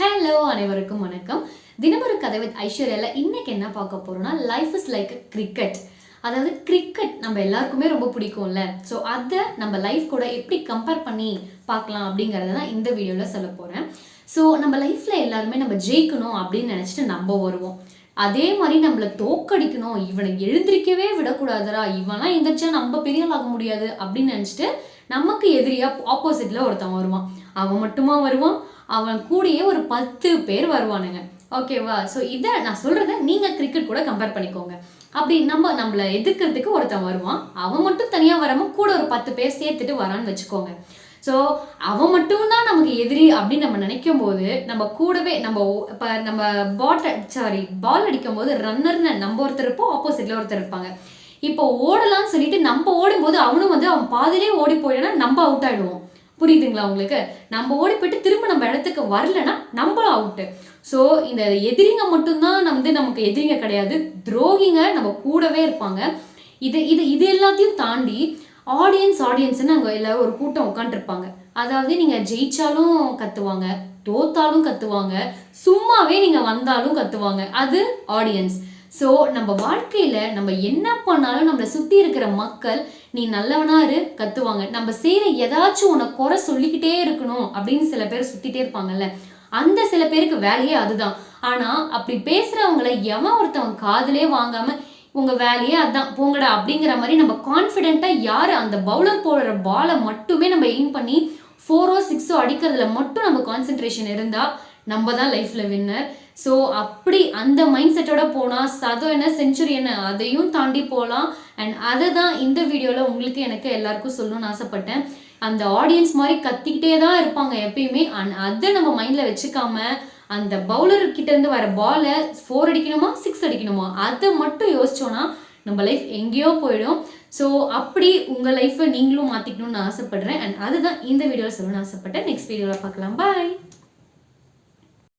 Hello அனைவருக்கும் வணக்கம். தினமொரு கதை வித் ஐஸ்வர்யாவில் இன்னைக்கு என்ன பார்க்க போகிறோம்னா லைஃப் இஸ் லைக் கிரிக்கெட் அதாவது கிரிக்கெட் நம்ம எல்லாருக்குமே ரொம்ப பிடிக்கும்ல. ஸோ அதை நம்ம லைஃப் கூட எப்படி கம்பேர் பண்ணி பார்க்கலாம் அப்படிங்கிறத தான் இந்த வீடியோவில் சொல்ல போகிறேன் ஸோ நம்ம லைஃப்பில் எல்லாருமே நம்ம ஜெயிக்கணும் அப்படின்னு நினச்சிட்டு நம்ம வருவோம். அதே மாதிரி நம்மளை தோக்கடிக்கணும் இவனை எழுந்திருக்கவே விடக்கூடாதுரா இவன்லாம் எந்திரிச்சா நம்ம பெரிய ஆக முடியாது அப்படின்னு நினச்சிட்டு நமக்கு எதிரியாக ஆப்போசிட்டில் ஒருத்தன் வருவான். அவன் மட்டுமா வருவான் அவன் கூடயே ஒரு பத்து பேர் வருவானுங்க. ஓகேவா ஸோ இதை நான் சொல்கிறத நீங்கள் கிரிக்கெட் கூட கம்பேர் பண்ணிக்கோங்க. அப்படி நம்ம நம்மளை எதிர்க்கிறதுக்கு ஒருத்தன் வருவான். அவன் மட்டும் தனியாக வராம கூட ஒரு பத்து பேர் சேர்த்துட்டு வரான்னு வச்சுக்கோங்க. ஸோ அவன் மட்டும்தான் நமக்கு எதிரி அப்படின்னு நம்ம நினைக்கும் போது நம்ம கூடவே நம்ம இப்போ நம்ம பாட்டை சாரி பால் அடிக்கும் போது ரன்னர்னு நம்ம ஒருத்தர் இருப்போம் ஆப்போசிட்ல ஒருத்தர் இருப்பாங்க. இப்போ ஓடலாம்னு சொல்லிட்டு நம்ம ஓடும்போது அவனும் வந்து அவன் பாதிலே ஓடி போயிடனா நம்ம அவுட் ஆகிடுவோம் புரியுதுங்களா உங்களுக்கு? நம்ம ஓடி போயிட்டு திரும்ப நம்ம இடத்துக்கு வரலன்னா நம்மளும் அவுட்டு ஸோ இந்த எதிரிங்க மட்டும்தான் வந்து நமக்கு எதிரிங்க கிடையாது. துரோகிங்க நம்ம கூடவே இருப்பாங்க. இது இது இது எல்லாத்தையும் தாண்டி ஆடியன்ஸ் ஆடியன்ஸ்னு அங்கே எல்லாரும் ஒரு கூட்டம் உட்காந்துருப்பாங்க அதாவது நீங்கள் ஜெயிச்சாலும் கத்துவாங்க தோத்தாலும் கத்துவாங்க சும்மாவே நீங்கள் வந்தாலும் கத்துவாங்க. அது ஆடியன்ஸ் ஸோ நம்ம வாழ்க்கையில் நம்ம என்ன பண்ணாலும் நம்மளை சுற்றி இருக்கிற மக்கள் நீ நல்லவனா இரு கத்துவாங்க. நம்ம செய்கிற ஏதாச்சும் உன்னை குறை சொல்லிக்கிட்டே இருக்கணும் அப்படின்னு சில பேர் சுற்றிட்டே இருப்பாங்கல்ல. அந்த சில பேருக்கு வேலையே அதுதான். ஆனால் அப்படி பேசுகிறவங்களை எவன் ஒருத்தவன் காதலே வாங்காமல் உங்கள் வேலையே அதுதான் போங்கடா அப்படிங்கிற மாதிரி நம்ம கான்ஃபிடென்ட்டாக யார் அந்த பவுலர் போடுற பாலை மட்டுமே நம்ம எய்ம் பண்ணி ஃபோரோ சிக்ஸோ அடிக்கிறதுல மட்டும் நம்ம கான்சென்ட்ரேஷன் இருந்தால் நம்ம தான் லைஃப்ல வின்னர் ஸோ அப்படி அந்த மைண்ட் செட்டோட போனால் சதம் என்ன செஞ்சுரி என்ன அதையும் தாண்டி போகலாம் அண்ட் அதை தான் இந்த வீடியோவில் உங்களுக்கு எனக்கு எல்லாருக்கும் சொல்லணும்னு ஆசைப்பட்டேன். அந்த ஆடியன்ஸ் மாதிரி கத்திக்கிட்டே தான் இருப்பாங்க எப்பயுமே. அண்ட் அதை நம்ம மைண்டில் வச்சுக்காம அந்த பவுலர் கிட்டேருந்து வர பாலை ஃபோர் அடிக்கணுமா சிக்ஸ் அடிக்கணுமா அதை மட்டும் யோசிச்சோன்னா நம்ம லைஃப் எங்கேயோ போயிடும். ஸோ அப்படி உங்கள் லைஃப்பை நீங்களும் மாற்றிக்கணும்னு ஆசைப்படுறேன். அண்ட் அதுதான் இந்த வீடியோவில் சொல்லணும்னு ஆசைப்பட்டேன். நெக்ஸ்ட் வீடியோவில் பார்க்கலாம். பாய்